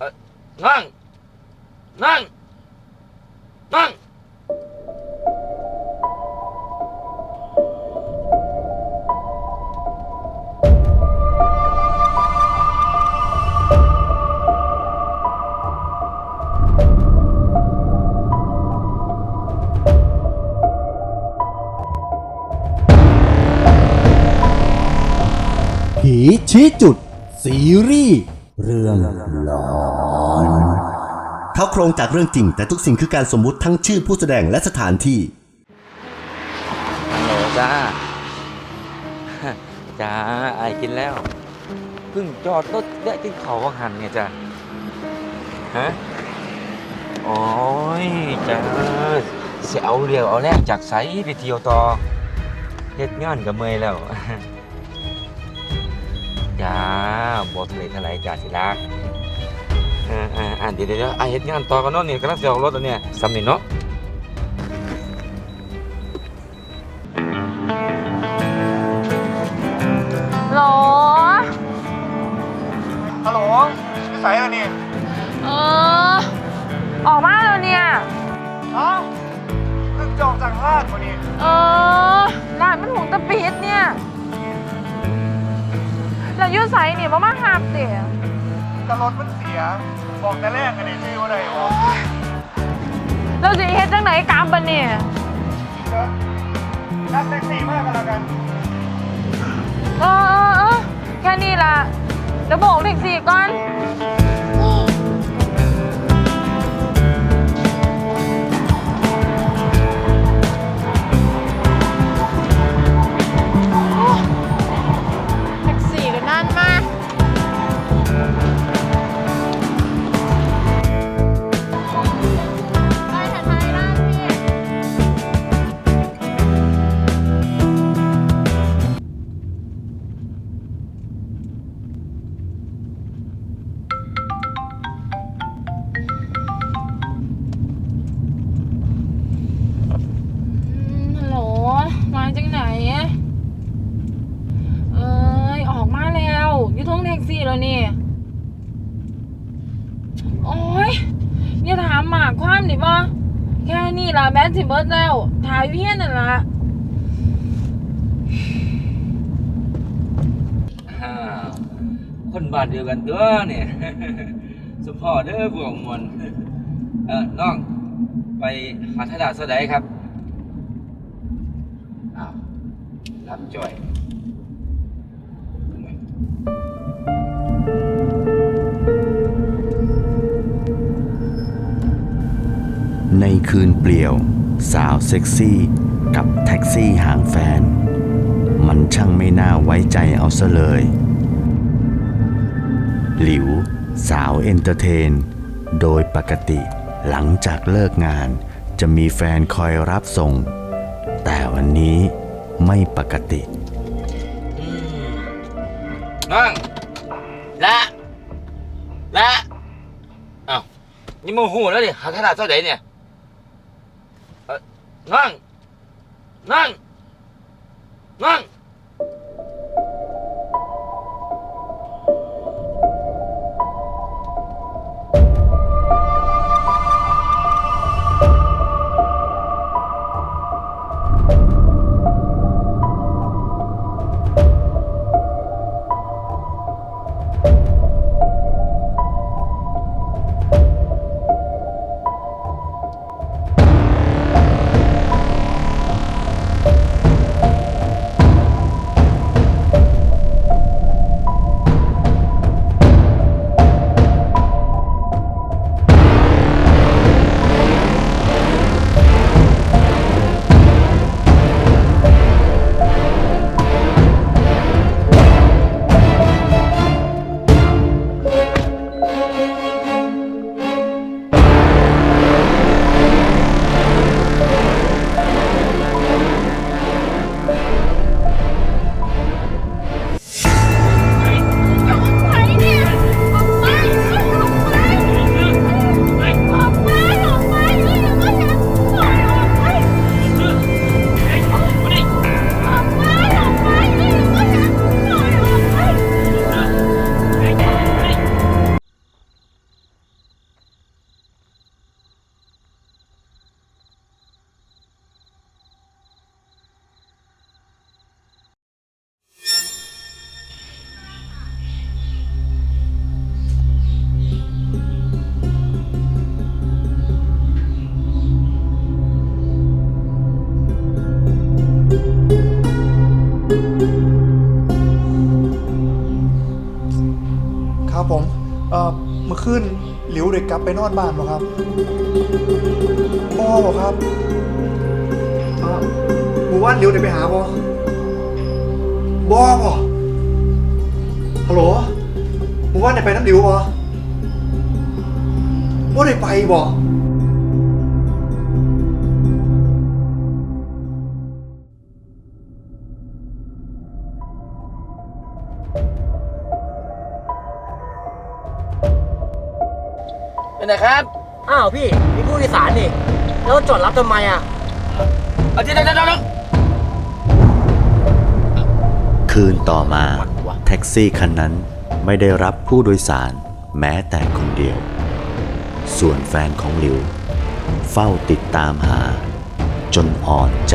นั่ง นั่ง นั่ง ผีชี้จุด ซีรีส์ เรื่องหลอนเขาโครงจากเรื่องจริง แต่ทุกสิ่งคือการสมมุติทั้งชื่อผู้แสดงและสถานที่ฮัลโหลจ้าจ้าไอกินแล้วเพิ่งจอดรถแวะกินเขาวหันเนี่ยจ้าฮะโอ้ยจ้าเสียเอาเรียวเอาแรงจากไสไปเที่ยวต่อเฮ็ดงานกับเมยแล้ว จ้าบอทะเลทลายจ้าสิรักอ่าอ่าอ่าเดี๋ยวเดี๋ยวไอายเฮ็ดงานต่อกันเนาะเนี่ยกำลังจะออกรถแล้วเนี่ยสำนิเนาะหรอฮัลโหลนิสัยอะไรนี่เออ ออกมาแล้วเนี่ยอ้าวเพิ่งจะออกจากห้างวันนี้ เออ อยูไซเนี่ยมามาหาบเตี๋ยกระรถมันเสีย บอกแต่แรกกันนี่ชื่อว่าอะไรวะเราจะเฮ็ดจังไหนกามบันเนี่ยเดี๋ยวนั่งแท็กซี่มากกันแล้วกัน เออเออเออแค่นี้ล่ะเดี๋ยวโบอกแท็กซี่ก่อน นี่ โอ้ยอย่าถามหมากความดิบ่แค่นี้ละแบนสิเบิร์ดแล้วถ่ายเพี้ยนนั่นละอ้าคนบ้านเดียวกันตัวเนี่ยสุพ่อเด้อพวกมวลเออน้อง ไปหาทดาสดายครับ อ้าวรับจ่อย ในคืนเปลี่ยว สาวเซ็กซี่กับแท็กซี่ห่างแฟน มันช่างไม่น่าไว้ใจเอาซะเลย หลิว สาวเอนเตอร์เทน โดยปกติหลังจากเลิกงานจะมีแฟนคอยรับส่ง แต่วันนี้ไม่ปกติ น้องละละอ้าวนี่โมโหแล้วดิหาทดาสดายเนี่ยเอ่อน้องน้อ งน้อง เมื่อคืนหลิวเด็กกลับไปนอนบ้านบ่ครับบ่บ่ครับเอ่อหมู่บ้านหลิวเด็กไปหาบ่บ่บ่ฮัลโหลหมู่บ้านเด็กไปน้ำหลิวบ่บ่ได้ไปบ่ เป็นไงครับอ้าวพี่มีผู้โดยสารนี่แล้วจอดรับทำไมอะเอาเดี๋ยวเดี๋ยวเดี๋ยวเดี๋ยวคืนต่อมา แท็กซี่คันนั้นไม่ได้รับผู้โดยสารแม้แต่คนเดียว ส่วนแฟนของหลิว เฝ้าติดตามหา จนอ่อนใจ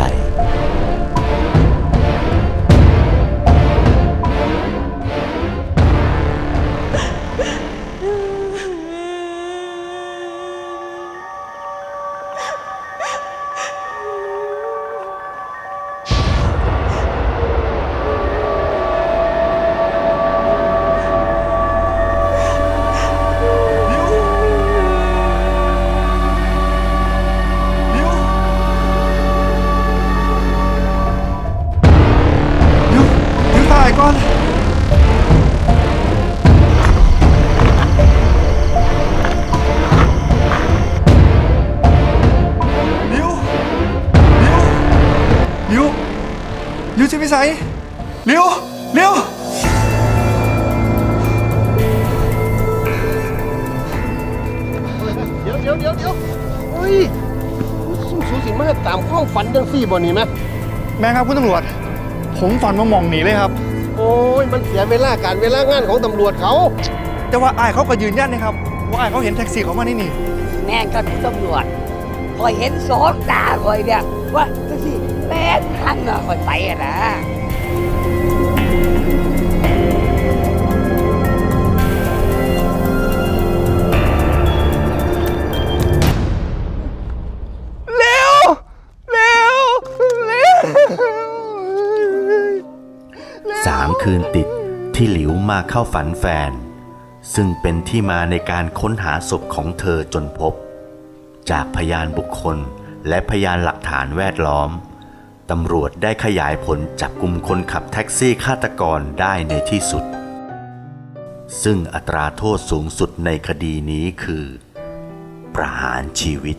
หลิวจะไปใส่หลิวหลิวเดี๋ยวเดี๋ยวเดี๋ยวเดี๋ยวเฮ้ยสู้สูสิมาตามความฝันจังสี่บ่นี่ไหมแม่ครับคุณตำรวจ ผมฝันว่ามองหนีเลยครับ โอ้ยมันเสียเวลาการเวลางานของตำรวจเขา แต่ว่าอายเขาก็ยืนยันนะครับ ว่าอายเขาเห็นแท็กซี่เขามานี่นี่แม่งก็เป็นตำรวจคอยเห็นสองตาคอยเนี่ยว่าจังสิ แม่นทันอะคอยไปอะนะเร็ว เร็ว เร็ว สามคืนติดที่หลิวมาเข้าฝันแฟน ซึ่งเป็นที่มาในการค้นหาศพของเธอจนพบ จากพยานบุคคลและพยานหลักฐานแวดล้อม ตำรวจได้ขยายผลจับกลุ่มคนขับแท็กซี่ฆาตกรได้ในที่สุด ซึ่งอัตราโทษสูงสุดในคดีนี้คือ ประหารชีวิต